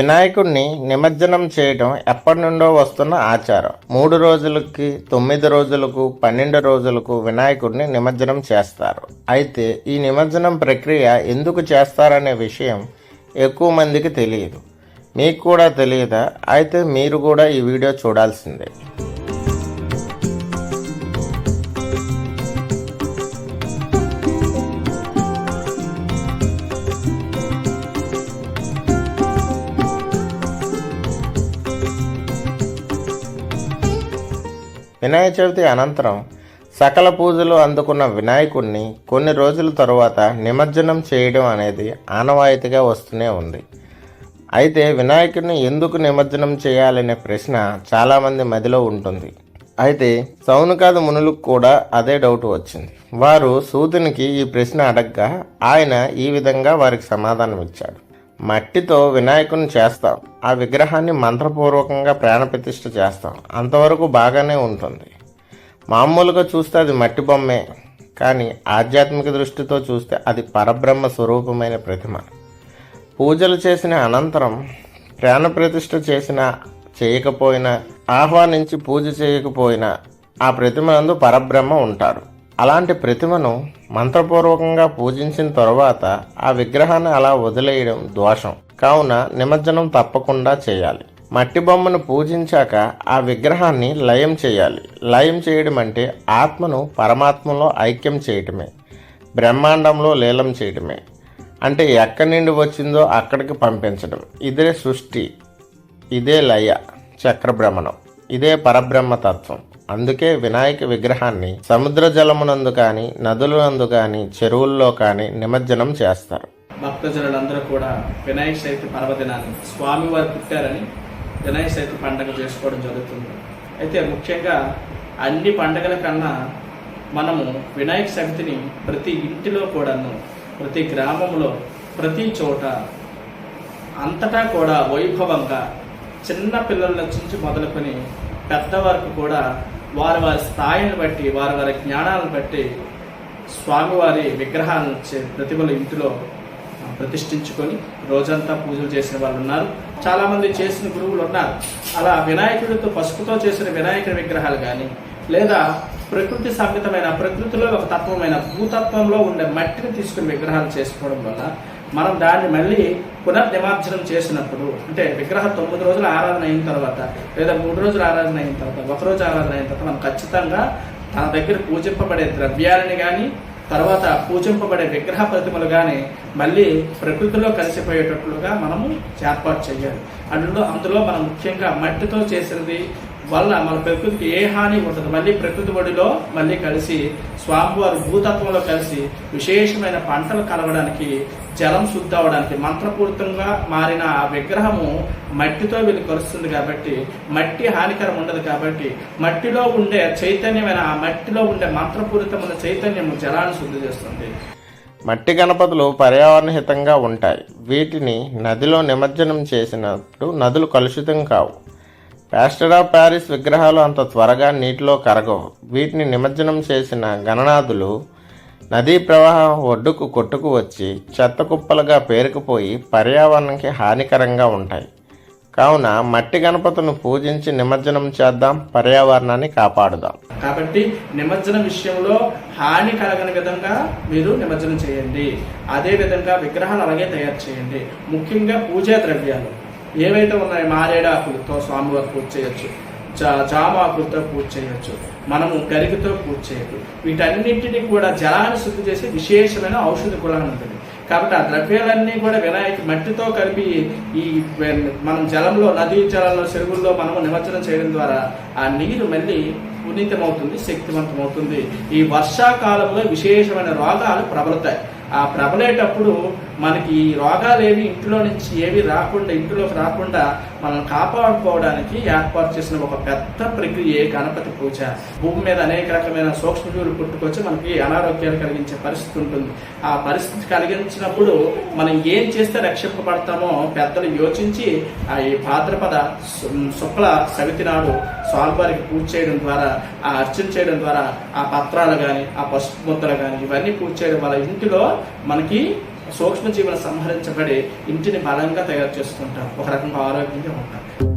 వినాయకుడిని నిమజ్జనం చేయడం ఎప్పటి నుండో వస్తున్న ఆచారం. మూడు రోజులకి తొమ్మిది రోజులకు పన్నెండు రోజులకు వినాయకుడిని నిమజ్జనం చేస్తారు. అయితే ఈ నిమజ్జనం ప్రక్రియ ఎందుకు చేస్తారనే విషయం ఎక్కువ మందికి తెలియదు. మీకు కూడా తెలియదా? అయితే మీరు కూడా ఈ వీడియో చూడాల్సిందే. వినాయక చవితి అనంతరం సకల పూజలు అందుకున్న వినాయకుడిని కొన్ని రోజుల తరువాత నిమజ్జనం చేయడం అనేది ఆనవాయితీగా వస్తూనే ఉంది. అయితే వినాయకుడిని ఎందుకు నిమజ్జనం చేయాలనే ప్రశ్న చాలామంది మదిలో ఉంటుంది. అయితే సౌనకాద మునులకు కూడా అదే డౌట్ వచ్చింది. వారు సూతునికి ఈ ప్రశ్న అడగ్గా ఆయన ఈ విధంగా వారికి సమాధానం ఇచ్చాడు మట్టితో వినాయకుని చేస్తాం. ఆ విగ్రహాన్ని మంత్రపూర్వకంగా ప్రాణప్రతిష్ఠ చేస్తాం. అంతవరకు బాగానే ఉంటుంది. మామూలుగా చూస్తే అది మట్టి బొమ్మే కానీ ఆధ్యాత్మిక దృష్టితో చూస్తే అది పరబ్రహ్మ స్వరూపమైన ప్రతిమ. పూజలు చేసిన అనంతరం ప్రాణప్రతిష్ఠ చేసిన చేయకపోయినా ఆహ్వానించి పూజ చేయకపోయినా ఆ ప్రతిమనందు పరబ్రహ్మ ఉంటారు. అలాంటి ప్రతిమను మంత్రపూర్వకంగా పూజించిన తరువాత ఆ విగ్రహాన్ని అలా వదిలేయడం దోషం. కావున నిమజ్జనం తప్పకుండా చేయాలి. మట్టి బొమ్మను పూజించాక ఆ విగ్రహాన్ని లయం చేయాలి. లయం చేయడం అంటే ఆత్మను పరమాత్మలో ఐక్యం చేయటమే. బ్రహ్మాండంలో లీలం చేయటమే. అంటే ఎక్కడి నుండి వచ్చిందో అక్కడికి పంపించడం ఇదే సృష్టి. ఇదే లయ చక్రభ్రమణం. ఇదే పరబ్రహ్మ తత్వం అందుకే వినాయక విగ్రహాన్ని సముద్ర జలమునందు కానీ నదులనందు కానీ చెరువుల్లో కానీ నిమజ్జనం చేస్తారు. భక్తజనులందరూ కూడా వినాయక చవితి పర్వదినాన్ని స్వామివారు పుట్టారని వినాయక చవితి పండుగ చేసుకోవడం జరుగుతుంది. అయితే ముఖ్యంగా అన్ని పండుగల కన్నా మనము వినాయక చవితిని ప్రతి ఇంటిలో కూడాను ప్రతి గ్రామంలో ప్రతి చోట అంతటా కూడా వైభవంగా చిన్న పిల్లల నుంచి మొదలుకొని పెద్ద వరకు కూడా వారి వారి స్థాయిని బట్టి వారి వారి జ్ఞానాలను బట్టి స్వామివారి విగ్రహాలను చే- ప్రతిమలు ఇంటిలో ప్రతిష్ఠించుకొని రోజంతా పూజలు చేసిన వాళ్ళు ఉన్నారు. చాలామంది చేసిన గురువులు ఉన్నారు. అలా వినాయకుడితో పసుపుతో చేసిన వినాయకుడి విగ్రహాలు కానీ లేదా ప్రకృతి సంహితమైన ప్రకృతిలో ఒక తత్వమైన భూతత్వంలో ఉండే మట్టిని తీసుకుని విగ్రహాలు చేసుకోవడం వల్ల మనం దాన్ని మళ్ళీ పునర్నిమార్జనం చేసినప్పుడు అంటే విగ్రహం తొమ్మిది రోజులు ఆరాధన అయిన తర్వాత లేదా మూడు రోజులు ఆరాధన అయిన తర్వాత ఒకరోజు ఆరాధన అయిన తర్వాత మనం ఖచ్చితంగా తన దగ్గర పూజింపబడే ద్రవ్యాలని కానీ తర్వాత పూజింపబడే విగ్రహ ప్రతిమలు కానీ మళ్ళీ ప్రకృతిలో కలిసిపోయేటట్లుగా మనము ఏర్పాటు చేయాలి. అందులో అందులో మనం ముఖ్యంగా మట్టితో చేసినది వల్ల మన ప్రకృతికి ఏ హాని ఉండదు. మళ్ళీ ప్రకృతి ఒడిలో మళ్ళీ కలిసి స్వామివారి భూతత్వంలో కలిసి విశేషమైన పంటలు కలవడానికి జలం శుద్ధి అవడానికి మంత్రపూరితంగా మారిన ఆ విగ్రహము మట్టితో వీళ్ళు కలుస్తుంది కాబట్టి మట్టి హానికరం ఉండదు కాబట్టి మట్టిలో ఉండే చైతన్యమైన ఆ మట్టిలో ఉండే మంత్రపూరితమైన చైతన్యము జలాన్ని శుద్ధి చేస్తుంది. మట్టి గణపతులు పర్యావరణ హితంగా ఉంటాయి. వీటిని నదిలో నిమజ్జనం చేసినప్పుడు నదులు కలుషితం కావు. ప్యాస్టర్ ఆఫ్ ప్యారిస్ విగ్రహాలు అంత త్వరగా నీటిలో కరగవు. వీటిని నిమజ్జనం చేసిన గణనాథులు నదీ ప్రవాహం ఒడ్డుకు కొట్టుకు వచ్చి చెత్త కుప్పలుగా పేరుకుపోయి పర్యావరణానికి హానికరంగా ఉంటాయి. కావున మట్టి గణపతులను పూజించి నిమజ్జనం చేద్దాం పర్యావరణాన్ని కాపాడుదాం. కాబట్టి నిమజ్జనం విషయంలో హాని కలగని విధంగా మీరు నిమజ్జనం చేయండి. అదే విధంగా విగ్రహాలు అలాగే తయారు చేయండి. ముఖ్యంగా పూజా ద్రవ్యాలు. ఏవైతే ఉన్నాయో మారేడాకులతో స్వామివారు పూజ చేయొచ్చు. జా జామాకులతో పూజ చేయొచ్చు. మనము గరికతో పూజ చేయొచ్చు. వీటన్నింటినీ కూడా జలాన్ని శుద్ధి చేసి విశేషమైన ఔషధ గుణం ఉంటుంది. కాబట్టి ఆ ద్రవ్యాలన్నీ కూడా వినాయక మట్టితో కలిపి ఈ మనం జలంలో నదీ జలంలో చెరువుల్లో మనము నిమజ్జనం చేయడం ద్వారా ఆ నీరు మళ్ళీ పునీతమవుతుంది శక్తివంతమవుతుంది. ఈ వర్షాకాలంలో విశేషమైన రోగాలు ప్రబలుతాయి. ఆ ప్రబలేటప్పుడు మనకి ఈ రోగాలు ఏవి ఇంట్లో నుంచి ఏవి రాకుండా ఇంట్లోకి రాకుండా మనం కాపాడుకోవడానికి ఏర్పాటు చేసిన ఒక పెద్ద ప్రక్రియ గణపతి పూజ. భూమి మీద అనేక రకమైన సూక్ష్మజీవులు పుట్టుకొచ్చి మనకి అనారోగ్యాలు కలిగించే పరిస్థితి ఉంటుంది. ఆ పరిస్థితి కలిగించినప్పుడు మనం ఏం చేస్తే రక్షింపబడతామో పెద్దలు యోచించి ఆ ఈ భాద్రపద శుక్ల సవితి నాడు స్వామివారికి పూజ చేయడం ద్వారా ఆ అర్చన చేయడం ద్వారా ఆ పత్రాలు కానీ ఆ పసుపు ముద్దలు కానీ ఇవన్నీ పూజ చేయడం వల్ల ఇంటిలో మనకి సూక్ష్మజీవులు సంహరించబడి ఇంటిని బలంగా తయారు చేసుకుంటారు. ఒక రకంగా ఆరోగ్యంగా ఉంటారు.